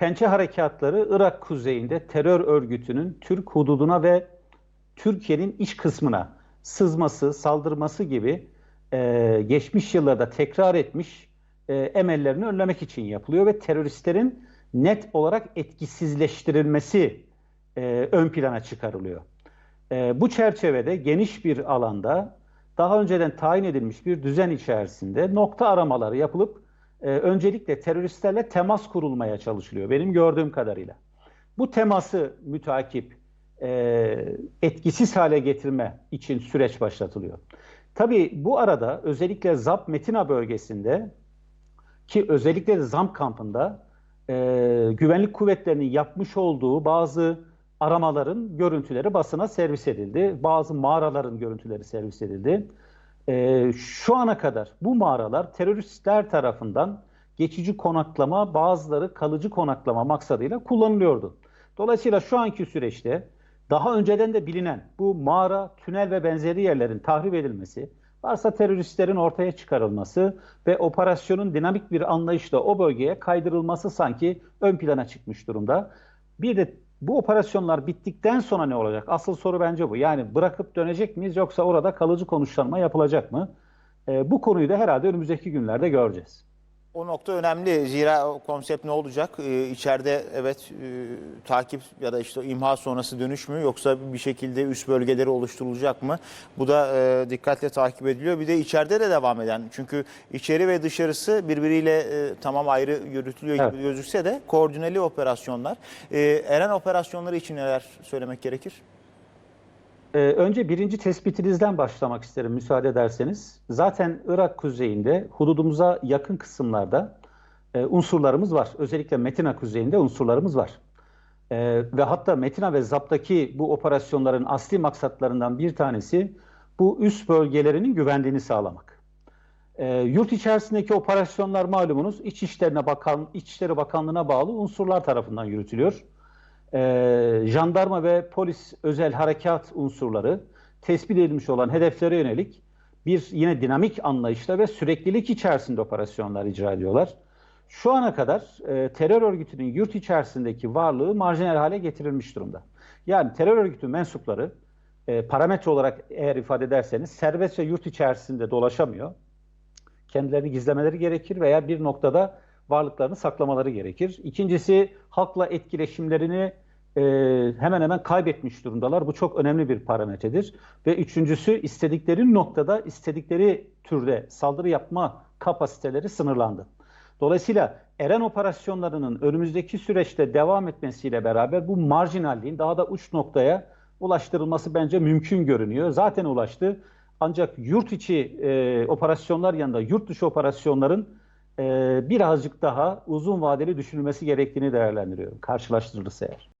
Pençe harekatları Irak kuzeyinde terör örgütünün Türk hududuna ve Türkiye'nin iç kısmına sızması, saldırması gibi e, geçmiş yıllarda tekrar etmiş e, emellerini önlemek için yapılıyor ve teröristlerin net olarak etkisizleştirilmesi e, ön plana çıkarılıyor. E, bu çerçevede geniş bir alanda daha önceden tayin edilmiş bir düzen içerisinde nokta aramaları yapılıp e, öncelikle teröristlerle temas kurulmaya çalışılıyor benim gördüğüm kadarıyla. Bu teması mütakip e, etkisiz hale getirme için süreç başlatılıyor. Tabii bu arada özellikle ZAP Metina bölgesinde ki özellikle de ZAM kampında e, güvenlik kuvvetlerinin yapmış olduğu bazı aramaların görüntüleri basına servis edildi. Bazı mağaraların görüntüleri servis edildi. E, şu ana kadar bu mağaralar teröristler tarafından geçici konaklama, bazıları kalıcı konaklama maksadıyla kullanılıyordu. Dolayısıyla şu anki süreçte daha önceden de bilinen bu mağara, tünel ve benzeri yerlerin tahrip edilmesi, varsa teröristlerin ortaya çıkarılması ve operasyonun dinamik bir anlayışla o bölgeye kaydırılması sanki ön plana çıkmış durumda. Bir de bu operasyonlar bittikten sonra ne olacak? Asıl soru bence bu. Yani bırakıp dönecek miyiz yoksa orada kalıcı konuşlanma yapılacak mı? E, bu konuyu da herhalde önümüzdeki günlerde göreceğiz. O nokta önemli. Zira o konsept ne olacak? Ee, içeride evet e, takip ya da işte imha sonrası dönüş mü yoksa bir şekilde üst bölgeleri oluşturulacak mı? Bu da e, dikkatle takip ediliyor. Bir de içeride de devam eden. Çünkü içeri ve dışarısı birbiriyle e, tamam ayrı yürütülüyor gibi Evet. gözükse de koordineli operasyonlar. E, Eren operasyonları için neler söylemek gerekir? Ee, önce birinci tespitinizden başlamak isterim müsaade ederseniz. Zaten Irak kuzeyinde hududumuza yakın kısımlarda e, unsurlarımız var. Özellikle Metina kuzeyinde unsurlarımız var. Ee, ve hatta Metina ve Zap'taki bu operasyonların asli maksatlarından bir tanesi bu üst bölgelerinin güvenliğini sağlamak. Ee, yurt içerisindeki operasyonlar malumunuz İçişlerine Bakan, İçişleri Bakanlığı'na bağlı unsurlar tarafından yürütülüyor e, jandarma ve polis özel harekat unsurları tespit edilmiş olan hedeflere yönelik bir yine dinamik anlayışla ve süreklilik içerisinde operasyonlar icra ediyorlar. Şu ana kadar e, terör örgütünün yurt içerisindeki varlığı marjinal hale getirilmiş durumda. Yani terör örgütü mensupları e, parametre olarak eğer ifade ederseniz serbestçe yurt içerisinde dolaşamıyor. Kendilerini gizlemeleri gerekir veya bir noktada varlıklarını saklamaları gerekir. İkincisi halkla etkileşimlerini e, hemen hemen kaybetmiş durumdalar. Bu çok önemli bir parametredir. Ve üçüncüsü istedikleri noktada istedikleri türde saldırı yapma kapasiteleri sınırlandı. Dolayısıyla Eren operasyonlarının önümüzdeki süreçte devam etmesiyle beraber bu marjinalliğin daha da uç noktaya ulaştırılması bence mümkün görünüyor. Zaten ulaştı. Ancak yurt içi e, operasyonlar yanında yurt dışı operasyonların e, birazcık daha uzun vadeli düşünülmesi gerektiğini değerlendiriyorum. Karşılaştırılırsa eğer.